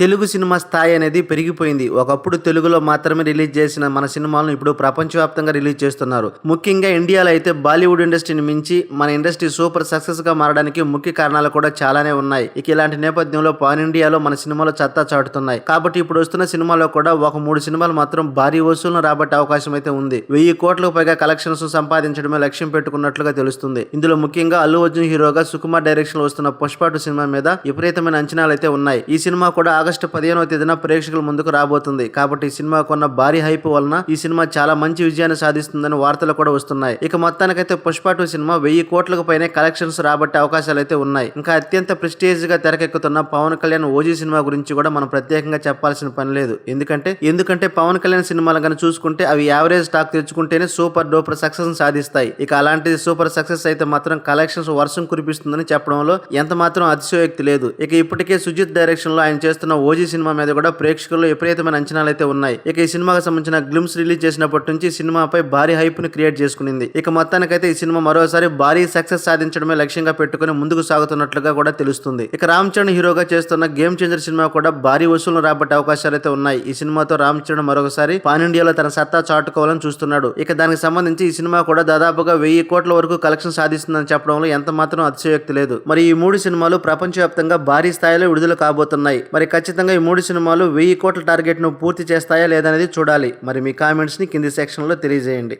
Telugu cinema స్థాయి అనేది పెరిగిపోయింది. ఒకప్పుడు తెలుగులో మాత్రమే రిలీజ్ చేసిన మన సినిమాలను ఇప్పుడు ప్రపంచవ్యాప్తంగా రిలీజ్ చేస్తున్నారు. ముఖ్యంగా ఇండియాలో అయితే బాలీవుడ్ ఇండస్ట్రీని మించి మన ఇండస్ట్రీ సూపర్ సక్సెస్గా మారడానికి ముఖ్య కారణాలు కూడా చాలానే ఉన్నాయి. ఇక ఇలాంటి నేపథ్యంలో పాన్ ఇండియాలో మన సినిమాలు చత్తా చాటుతున్నాయి. కాబట్టి ఇప్పుడు వస్తున్న సినిమాలో కూడా ఒక మూడు సినిమాలు మాత్రం భారీ వసూళ్ళను రాబట్టే అవకాశం అయితే ఉంది. వెయ్యి కోట్లకు పైగా కలెక్షన్స్ సంపాదించడమే లక్ష్యం పెట్టుకున్నట్లుగా తెలుస్తుంది. ఇందులో ముఖ్యంగా అల్లు అర్జున్ హీరోగా సుకుమార్ డైరెక్షన్లో వస్తున్న పుష్ప సినిమా మీద విపరీతమైన అంచనాలు అయితే ఉన్నాయి. ఈ సినిమా కూడా ఆగస్టు పదిహేనవ తేదీన ప్రేక్షకుల ముందుకు రాబోతుంది. కాబట్టి ఈ సినిమా కొన్న భారీ హైప్ వలన ఈ సినిమా చాలా మంచి విజయాన్ని సాధిస్తుందని వార్తలు కూడా వస్తున్నాయి. ఇక మొత్తానికైతే పుష్ప టూ సినిమా వెయ్యి కోట్లకు పైనే కలెక్షన్స్ రాబట్టే అవకాశాలు అయితే ఉన్నాయి. ఇంకా అత్యంత ప్రెస్టేజ్గా తెరకెక్కుతున్న పవన్ కళ్యాణ్ ఓజీ సినిమా గురించి కూడా మనం ప్రత్యేకంగా చెప్పాల్సిన పని లేదు. ఎందుకంటే ఎందుకంటే పవన్ కళ్యాణ్ సినిమాలు కనుక చూసుకుంటే అవి యావరేజ్ టాక్ తెచ్చుకుంటేనే సూపర్ డూపర్ సక్సెస్ సాధిస్తాయి. ఇక అలాంటిది సూపర్ సక్సెస్ అయితే మాత్రం కలెక్షన్స్ వర్షం కురిపిస్తుందని చెప్పడంలో ఎంత మాత్రం అతిశయోక్తి లేదు. ఇక ఇప్పటికే సుజిత్ డైరెక్షన్లో ఆయన చేస్తున్న ఓజీ సినిమా మీద కూడా ప్రేక్షకుల్లో విపరీతమైన అంచనాలు అయితే ఉన్నాయి. ఇక ఈ సినిమాకి సంబంధించిన గ్లిమ్స్ రిలీజ్ చేసినప్పటి నుంచి సినిమాపై భారీ హైప్ని క్రియేట్ చేసుకునింది. ఇక మొత్తానికైతే ఈ సినిమా మరోసారి భారీ సక్సెస్ సాధించడమే లక్ష్యంగా పెట్టుకుని ముందుకు సాగుతున్నట్లుగా కూడా తెలుస్తుంది. ఇక రామ్ చరణ్ హీరోగా చేస్తున్న గేమ్ చేంజర్ సినిమా కూడా భారీ వసూలు రాబట్టే అవకాశాలు అయితే ఉన్నాయి. ఈ సినిమాతో రామ్ చరణ్ మరొకసారి పాన్ ఇండియాలో తన సత్తా చాటుకోవాలని చూస్తున్నాడు. ఇక దానికి సంబంధించి ఈ సినిమా కూడా దాదాపుగా వెయ్యి కోట్ల వరకు కలెక్షన్ సాధిస్తుందని చెప్పడంలో ఎంత మాత్రం అతిశయోక్తి లేదు. మరి ఈ మూడు సినిమాలు ప్రపంచవ్యాప్తంగా భారీ స్థాయిలో విడుదల కాబోతున్నాయి. మరి ఖచ్చితంగా ఈ మూడు సినిమాలు వెయ్యి కోట్ల టార్గెట్ను పూర్తి చేస్తాయా లేదనేది చూడాలి. మరి మీ కామెంట్స్ని కింది సెక్షన్లో తెలియజేయండి.